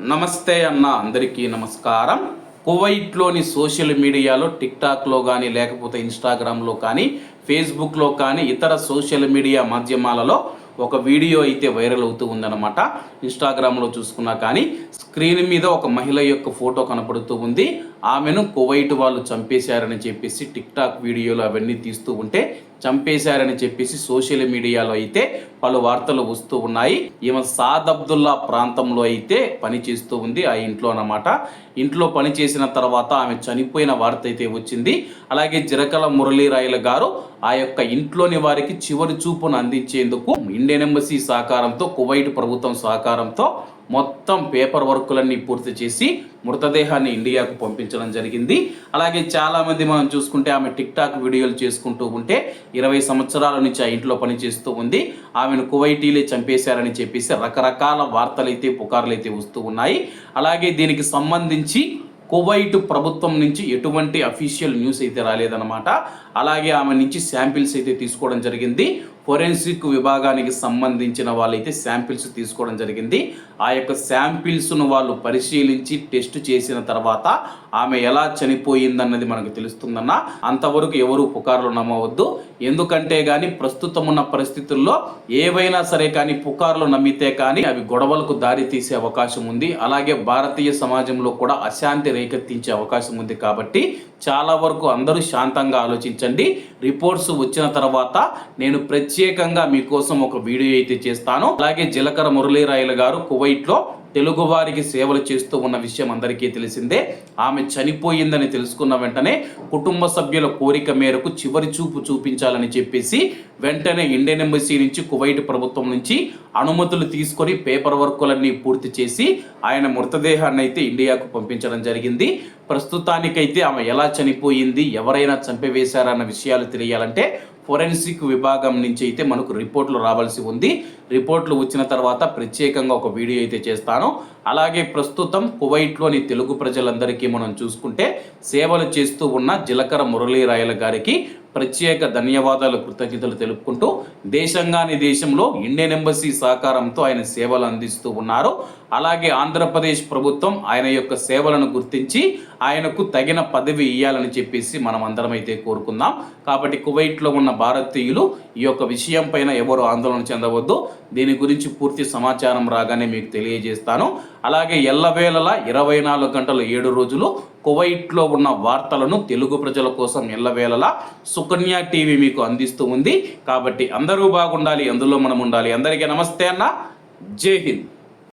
నమస్తే అన్న అందరికీ నమస్కారం. కువైట్లోని సోషల్ మీడియాలో టిక్టాక్లో కానీ లేకపోతే ఇన్స్టాగ్రామ్లో కానీ ఫేస్బుక్లో కానీ ఇతర సోషల్ మీడియా మాధ్యమాలలో ఒక వీడియో అయితే వైరల్ అవుతూ ఉందన్నమాట. ఇన్స్టాగ్రామ్లో చూసుకున్నా కానీ స్క్రీన్ మీద ఒక మహిళ యొక్క ఫోటో కనపడుతూ ఉంది. ఆమెను కువైట్ వాళ్ళు చంపేశారని చెప్పేసి టిక్టాక్ వీడియోలు అవన్నీ తీస్తూ ఉంటే చంపేశారని చెప్పేసి సోషల్ మీడియాలో అయితే పలు వార్తలు వస్తూ ఉన్నాయి. ఈమె సాద్ అబ్దుల్లా ప్రాంతంలో అయితే పనిచేస్తూ ఉంది ఆ ఇంట్లో అన్నమాట. ఇంట్లో పని చేసిన తర్వాత ఆమె చనిపోయిన వార్త అయితే వచ్చింది. అలాగే జిరకల మురళీరాయల గారు ఆ యొక్క ఇంట్లోని వారికి చివరి చూపును అందించేందుకు ఇండియన్ ఎంబసీ సహకారంతో కువైట్ ప్రభుత్వం సహకారంతో మొత్తం పేపర్ వర్కులన్నీ పూర్తి చేసి మృతదేహాన్ని ఇండియాకు పంపించడం జరిగింది. అలాగే చాలామంది మనం చూసుకుంటే ఆమె టిక్ టాక్ వీడియోలు చేసుకుంటూ ఉంటే ఇరవై సంవత్సరాల నుంచి ఆ ఇంట్లో పనిచేస్తూ ఉంది. ఆమెను కువైటీలే చంపేశారని చెప్పేసి రకరకాల వార్తలు అయితే పుకార్లు అయితే వస్తూ ఉన్నాయి. అలాగే దీనికి సంబంధించి కువైట్ ప్రభుత్వం నుంచి ఎటువంటి అఫీషియల్ న్యూస్ అయితే రాలేదన్నమాట. అలాగే ఆమె నుంచి శాంపిల్స్ అయితే తీసుకోవడం జరిగింది. ఫొరెన్సిక్ విభాగానికి సంబంధించిన వాళ్ళైతే శాంపిల్స్ తీసుకోవడం జరిగింది. ఆ యొక్క శాంపిల్స్ను వాళ్ళు పరిశీలించి టెస్ట్ చేసిన తర్వాత ఆమె ఎలా చనిపోయిందన్నది మనకు తెలుస్తుందన్న అంతవరకు ఎవరు పుకార్లు నమ్మవద్దు. ఎందుకంటే కానీ ప్రస్తుతం ఉన్న పరిస్థితుల్లో ఏవైనా సరే కానీ పుకార్లు నమ్మితే కానీ అవి గొడవలకు దారి తీసే అవకాశం ఉంది. అలాగే భారతీయ సమాజంలో కూడా అశాంతి రేకెత్తించే అవకాశం ఉంది కాబట్టి చాలా వరకు అందరూ శాంతంగా ఆలోచించండి. రిపోర్ట్స్ వచ్చిన తర్వాత నేను ప్రత్యేకంగా మీకోసం ఒక వీడియో అయితే చేస్తాను. అలాగే జీలకర్ర మురళీరాయలు గారు కువైట్లో తెలుగువారికి సేవలు చేస్తూ ఉన్న విషయం అందరికీ తెలిసిందే. ఆమె చనిపోయిందని తెలుసుకున్న వెంటనే కుటుంబ సభ్యుల కోరిక మేరకు చివరి చూపు చూపించాలని చెప్పేసి వెంటనే ఇండియన్ ఎంబసీ నుంచి కువైట్ ప్రభుత్వం నుంచి అనుమతులు తీసుకొని పేపర్ వర్కులన్నీ పూర్తి చేసి ఆయన మృతదేహాన్ని అయితే ఇండియాకు పంపించడం జరిగింది. ప్రస్తుతానికైతే ఆమె ఎలా చనిపోయింది ఎవరైనా చంపివేశారన్న విషయాలు తెలియాలంటే ఫోరెన్సిక్ విభాగం నుంచి అయితే మనకు రిపోర్ట్లు రావాల్సి ఉంది. రిపోర్ట్లు వచ్చిన తర్వాత ప్రత్యేకంగా ఒక వీడియో అయితే చేస్తాను. అలాగే ప్రస్తుతం కువైట్లోని తెలుగు ప్రజలందరికీ మనం చూసుకుంటే సేవలు చేస్తూ ఉన్న జిలకర మురళీరాయల గారికి ప్రత్యేక ధన్యవాదాలు కృతజ్ఞతలు తెలుపుకుంటూ దేశంగాని దేశంలో ఇండియన్ ఎంబసీ సహకారంతో ఆయన సేవలు అందిస్తూ ఉన్నారు. అలాగే ఆంధ్రప్రదేశ్ ప్రభుత్వం ఆయన యొక్క సేవలను గుర్తించి ఆయనకు తగిన పదవి ఇవ్వాలని చెప్పేసి మనం అందరం అయితే కోరుకుందాం. కాబట్టి కువైట్లో ఉన్న భారతీయులు ఈ యొక్క విషయం పైన ఎవరు ఆందోళన చెందవద్దు. దీని గురించి పూర్తి సమాచారం రాగానే మీకు తెలియజేస్తాను. అలాగే ఎల్లవేళలా ఇరవై నాలుగు గంటల ఏడు రోజులు కువైట్లో ఉన్న వార్తలను తెలుగు ప్రజల కోసం ఎల్లవేళలా సుకన్య టీవీ మీకు అందిస్తూ ఉంది. కాబట్టి అందరూ బాగుండాలి అందులో మనం ఉండాలి. అందరికీ నమస్తే అన్న. జై హింద్.